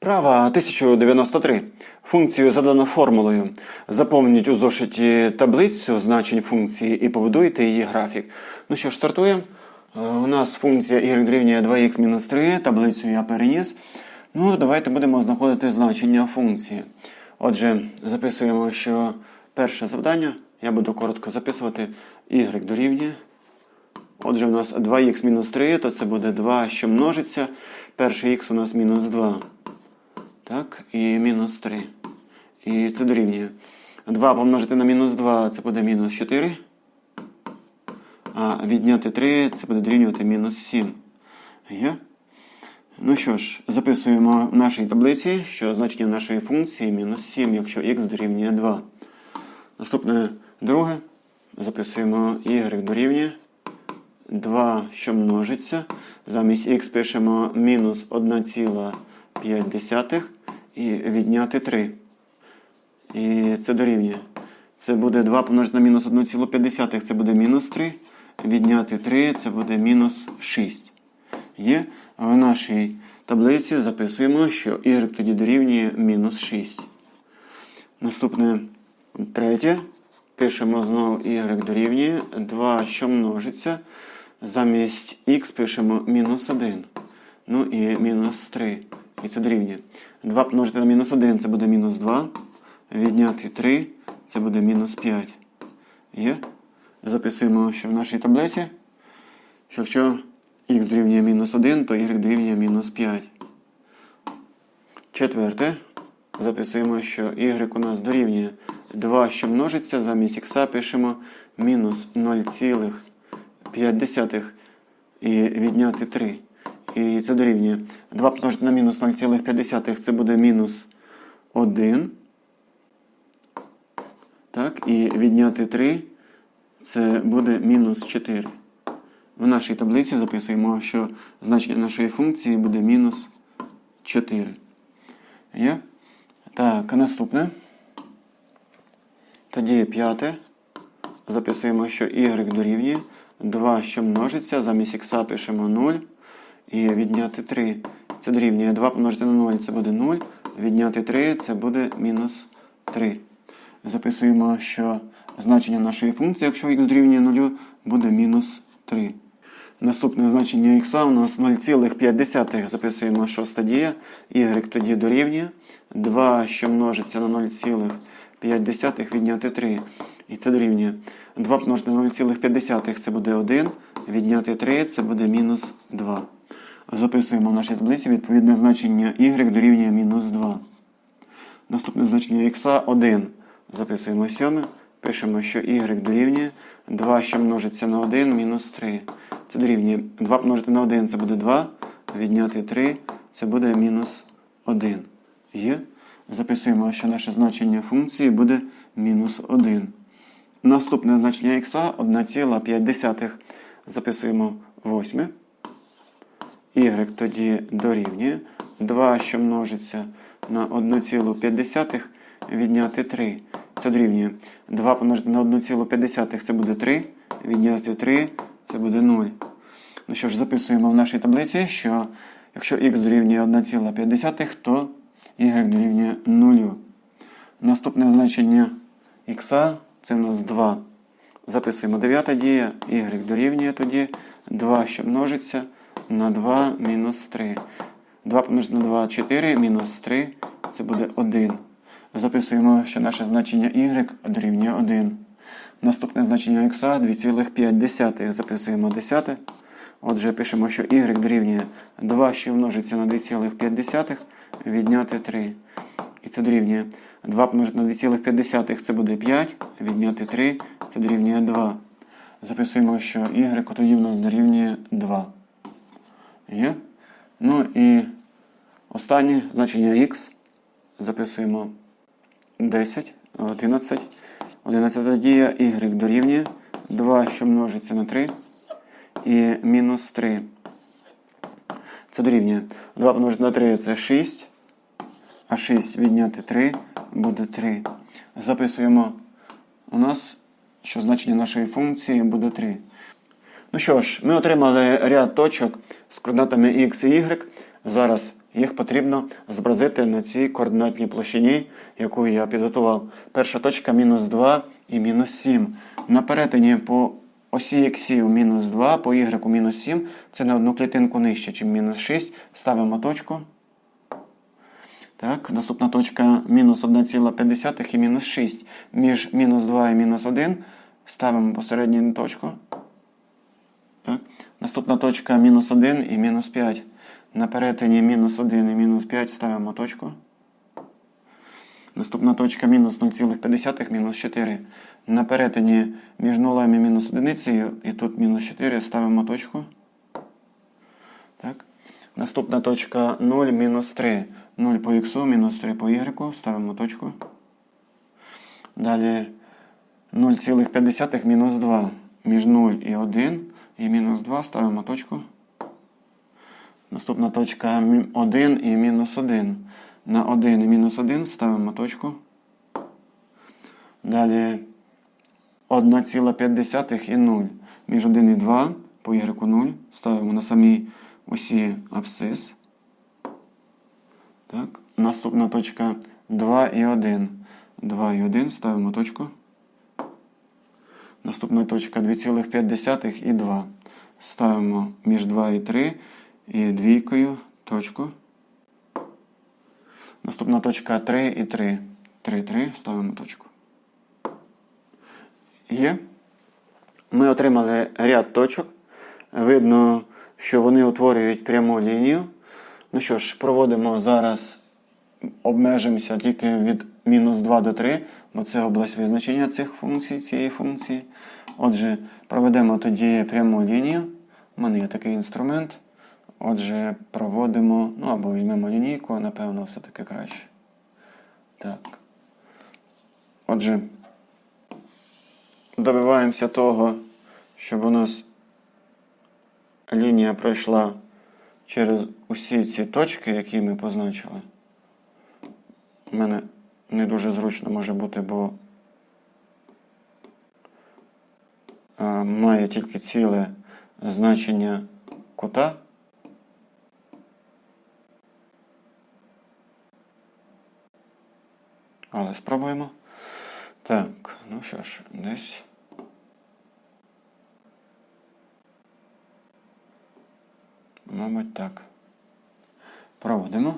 Вправа 1093. Функцію задано формулою. Заповніть у зошиті таблицю значень функції і побудуйте її графік. Ну що ж, стартуємо. Е, У нас функція y дорівнює 2х-3, таблицю я переніс. Ну, давайте будемо знаходити значення функції. Отже, записуємо, що перше завдання, я буду коротко записувати, y дорівнює. Отже, у нас 2х-3, то це буде 2, що множиться. Перший х у нас мінус 2. Так, і мінус 3. І це дорівнює. 2 помножити на мінус 2 це буде мінус 4. А відняти 3 це буде дорівнювати мінус 7. Є? Ну що ж, записуємо в нашій таблиці, що значення нашої функції мінус 7, якщо х дорівнює 2. Наступне друге. Записуємо y дорівнює 2, що множиться. Замість х пишемо мінус 1,5 і відняти 3. І це дорівнює. Це буде 2 помножити на мінус 1,5, це буде мінус 3. Відняти 3 це буде мінус 6. Є. В нашій таблиці записуємо, що y тоді дорівнює мінус 6. Наступне третє. Пишемо знову y дорівнює 2, що множиться. Замість х пишемо мінус 1. Ну і мінус 3. І це дорівнює. 2 помножити на мінус 1 це буде мінус 2. Відняти 3 це буде мінус 5. Є? Записуємо, що в нашій таблиці, що якщо х дорівнює мінус 1, то y дорівнює мінус 5. Четверте. Записуємо, що y у нас дорівнює 2, що множиться, замість х пишемо мінус 0,5 і відняти 3. І це дорівнює 2 помножити на мінус 0,5 це буде мінус 1. Так, і відняти 3 це буде мінус 4. В нашій таблиці записуємо, що значення нашої функції буде мінус 4. Є? Так, наступне. Тоді п'яте. Записуємо, що y дорівнює 2, що множиться. Замість х пишемо 0. І відняти 3. Це дорівнює 2 помножити на 0, це буде 0. Відняти 3 це буде мінус 3. Записуємо, що значення нашої функції, якщо х дорівнює 0, буде мінус 3. Наступне значення х у нас 0,5. Записуємо шоста дія. Y тоді дорівнює. 2, що множиться на 0,5 відняти 3. І це дорівнює. 2 помножити на 0,5 це буде 1. Відняти 3 це буде мінус 2. Записуємо в нашій таблиці відповідне значення y дорівнює мінус 2. Наступне значення х 1. Записуємо 7. Пишемо, що y дорівнює 2, що множиться на 1, мінус 3. Це дорівнює 2 помножити на 1 це буде 2. Відняти 3 це буде мінус 1. Є. Записуємо, що наше значення функції буде мінус 1. Наступне значення х 1,5. Записуємо 8. Y тоді дорівнює 2, що множиться на 1,5 відняти 3. Це дорівнює 2 помножити на 1,5 це буде 3. Відняти 3 це буде 0. Ну що ж, записуємо в нашій таблиці, що якщо х дорівнює 1,5, то y дорівнює 0. Наступне значення х це у нас 2. Записуємо 9 дія, y дорівнює тоді 2, що множиться на 2 мінус 3. 2 помножити на 2 4, мінус 3 це буде 1. Записуємо, що наше значення y дорівнює 1. Наступне значення х 2,5. Записуємо 10. Отже, пишемо, що y дорівнює 2, що множиться на 2,5, відняти 3. І це дорівнює 2 помножити на 2,5 це буде 5, відняти 3 це дорівнює 2. Записуємо, що y тоді в нас дорівнює 2. Є? Ну і останнє значення х записуємо 10, 11. 11 дія y дорівнює 2, що множиться на 3 і мінус 3. Це дорівнює 2 помножити на 3 це 6. А 6 відняти 3 буде 3. Записуємо у нас, що значення нашої функції буде 3. Ну що ж, ми отримали ряд точок з координатами x і y. Зараз їх потрібно зобразити на цій координатній площині, яку я підготував. Перша точка мінус 2 і мінус 7. На перетині по осі іксів мінус 2, по y мінус 7. Це на одну клітинку нижче, ніж мінус 6. Ставимо точку. Так, наступна точка мінус 1,5 і мінус 6. Між мінус 2 і мінус 1 ставимо посередню точку. Наступна точка мінус 1 і мінус 5. На перетині мінус 1 і мінус 5 ставимо точку. Наступна точка мінус 0,5, мінус 4. На перетині між 0 і мінус 1 і тут мінус 4 ставимо точку. Так. Наступна точка 0, мінус 3. 0 по х, мінус 3 по y, ставимо точку. Далі 0,5 мінус 2. Між 0 і 1 і мінус 2 ставимо точку. Наступна точка 1 і мінус 1. На 1 і мінус 1 ставимо точку. Далі 1,5 і 0. Між 1 і 2 по y 0 ставимо на самій осі абсцис. Так. Наступна точка 2 і 1. 2 і 1 ставимо точку. Наступна точка 2,5 і 2. Ставимо між 2 і 3 і двійкою точку. Наступна точка 3 і 3. 3, 3, ставимо точку. Є. Ми отримали ряд точок. Видно, що вони утворюють пряму лінію. Ну що ж, проводимо зараз, обмежимося тільки від мінус 2 до 3, бо це область визначення цих функцій, цієї функції. Отже, проведемо тоді пряму лінію. У мене є такий інструмент. Отже, проводимо, ну або візьмемо лінійку, напевно, все-таки краще. Так. Отже, добиваємося того, щоб у нас лінія пройшла через усі ці точки, які ми позначили. У мене не дуже зручно може бути, бо має тільки ціле значення кута. Але спробуємо. Так, ну що ж, десь. Мабуть, так. Проводимо.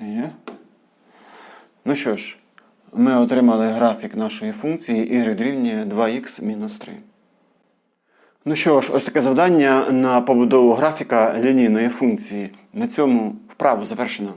Є. Ну що ж, ми отримали графік нашої функції y дорівнює 2х-3. Ну що ж, ось таке завдання на побудову графіка лінійної функції. На цьому вправу завершено.